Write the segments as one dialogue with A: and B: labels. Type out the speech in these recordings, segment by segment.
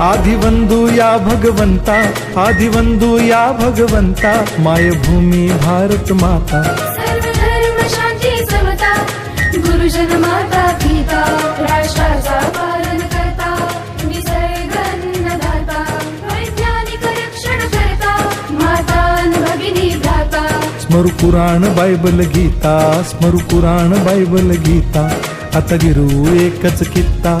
A: या भगवंता आदिवंदू या भगवंता मायभूमी भारत माता।
B: सर्व धर्म शांती समता गुरुजन माता पिता राष्ट्राचा पालन करता निसर्ग अन्नदाता वैज्ञानिक रक्षण करता माता अन भगिनी भ्राता।
A: स्मरु पुराण बायबल गीता स्मरु पुराण बायबल गीता। आता गिरू एकच कित्ता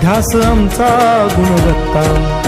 A: ध्यास आमचा गुणवत्ता.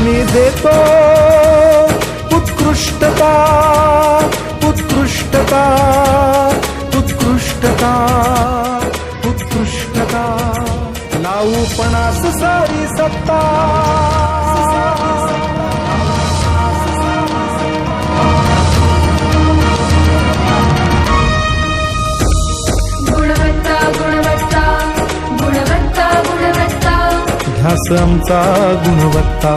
A: आम्ही देतो. उत्कृष्टता उत्कृष्टता उत्कृष्टता उत्कृष्टता. लावू पणास सारी सत्ता.
B: गुणवत्ता गुणवत्ता गुणवत्ता गुणवत्ता.
A: ध्यास आमचा गुणवत्ता.